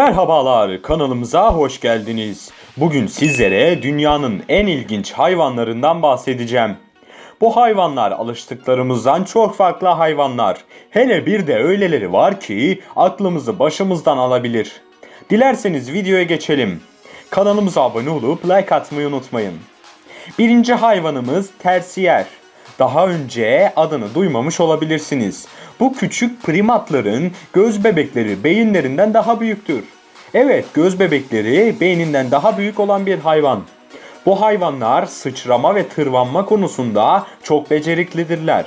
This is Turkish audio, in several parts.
Merhabalar, kanalımıza hoş geldiniz. Bugün sizlere dünyanın en ilginç hayvanlarından bahsedeceğim. Bu hayvanlar alıştıklarımızdan çok farklı hayvanlar. Hele bir de öyleleri var ki aklımızı başımızdan alabilir. Dilerseniz videoya geçelim. Kanalımıza abone olup like atmayı unutmayın. Birinci hayvanımız tersiyer. Daha önce adını duymamış olabilirsiniz. Bu küçük primatların göz bebekleri beyinlerinden daha büyüktür. Evet, göz bebekleri beyninden daha büyük olan bir hayvan. Bu hayvanlar sıçrama ve tırmanma konusunda çok beceriklidirler.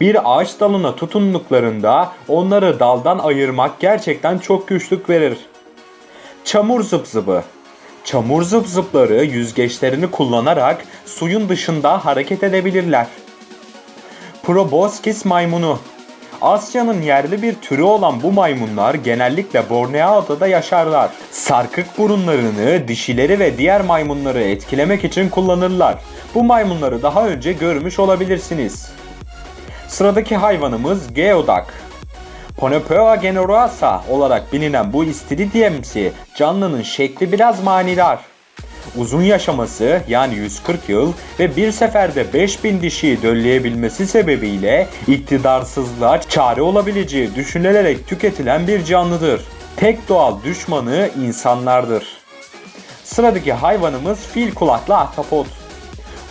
Bir ağaç dalına tutunduklarında onları daldan ayırmak gerçekten çok güçlük verir. Çamur zıpzıbı. Çamur zıpzıpları yüzgeçlerini kullanarak suyun dışında hareket edebilirler. Proboscis maymunu. Asya'nın yerli bir türü olan bu maymunlar genellikle Borneo'da yaşarlar. Sarkık burunlarını dişileri ve diğer maymunları etkilemek için kullanırlar. Bu maymunları daha önce görmüş olabilirsiniz. Sıradaki hayvanımız geodak. Ponopoea generosa olarak bilinen bu istiridyemsi canlının şekli biraz manidar. Uzun yaşaması yani 140 yıl ve bir seferde 5000 dişiyi dölleyebilmesi sebebiyle iktidarsızlığa çare olabileceği düşünülerek tüketilen bir canlıdır. Tek doğal düşmanı insanlardır. Sıradaki hayvanımız fil kulaklı ahtapot.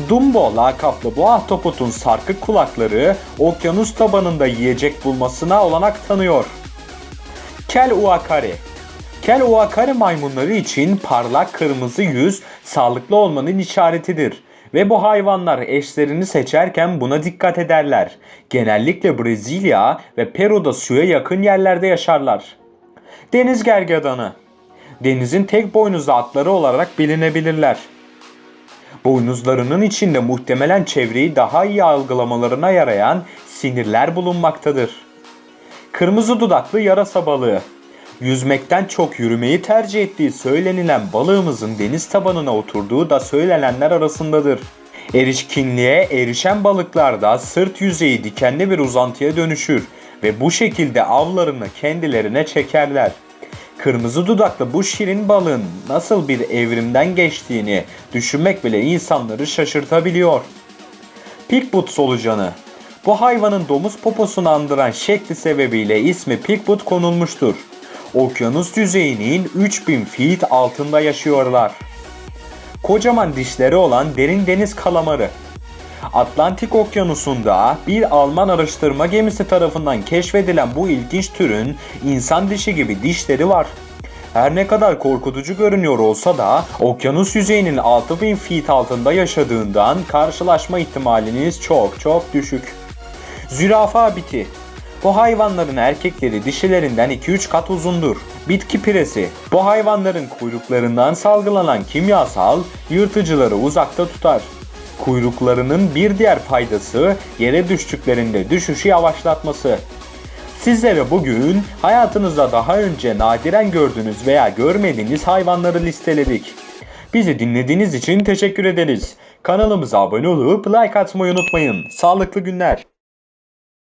Dumbo lakaplı bu ahtapotun sarkık kulakları okyanus tabanında yiyecek bulmasına olanak tanıyor. Kel uakari Kel uakari maymunları için parlak kırmızı yüz sağlıklı olmanın işaretidir. Ve bu hayvanlar eşlerini seçerken buna dikkat ederler. Genellikle Brezilya ve Peru'da suya yakın yerlerde yaşarlar. Deniz gergedanı Denizin tek boynuzlu atları olarak bilinebilirler. Boynuzlarının içinde muhtemelen çevreyi daha iyi algılamalarına yarayan sinirler bulunmaktadır. Kırmızı dudaklı yarasa balığı. Yüzmekten çok yürümeyi tercih ettiği söylenilen balığımızın deniz tabanına oturduğu da söylenenler arasındadır. Erişkinliğe erişen balıklarda sırt yüzeyi dikenli bir uzantıya dönüşür ve bu şekilde avlarını kendilerine çekerler. Kırmızı dudaklı bu şirin balığın nasıl bir evrimden geçtiğini düşünmek bile insanları şaşırtabiliyor. Pigfoot solucanı. Bu hayvanın domuz poposunu andıran şekli sebebiyle ismi Pigfoot konulmuştur. Okyanus yüzeyinin 3000 feet altında yaşıyorlar. Kocaman dişleri olan derin deniz kalamarı. Atlantik Okyanusu'nda bir Alman araştırma gemisi tarafından keşfedilen bu ilginç türün insan dişi gibi dişleri var. Her ne kadar korkutucu görünüyor olsa da okyanus yüzeyinin 6000 feet altında yaşadığından karşılaşma ihtimaliniz çok çok düşük. Zürafa biti bu hayvanların erkekleri dişilerinden 2-3 kat uzundur. Bitki piresi. Bu hayvanların kuyruklarından salgılanan kimyasal yırtıcıları uzakta tutar. Kuyruklarının bir diğer faydası yere düştüklerinde düşüşü yavaşlatması. Sizlere bugün hayatınızda daha önce nadiren gördüğünüz veya görmediğiniz hayvanları listeledik. Bizi dinlediğiniz için teşekkür ederiz. Kanalımıza abone olup like atmayı unutmayın. Sağlıklı günler.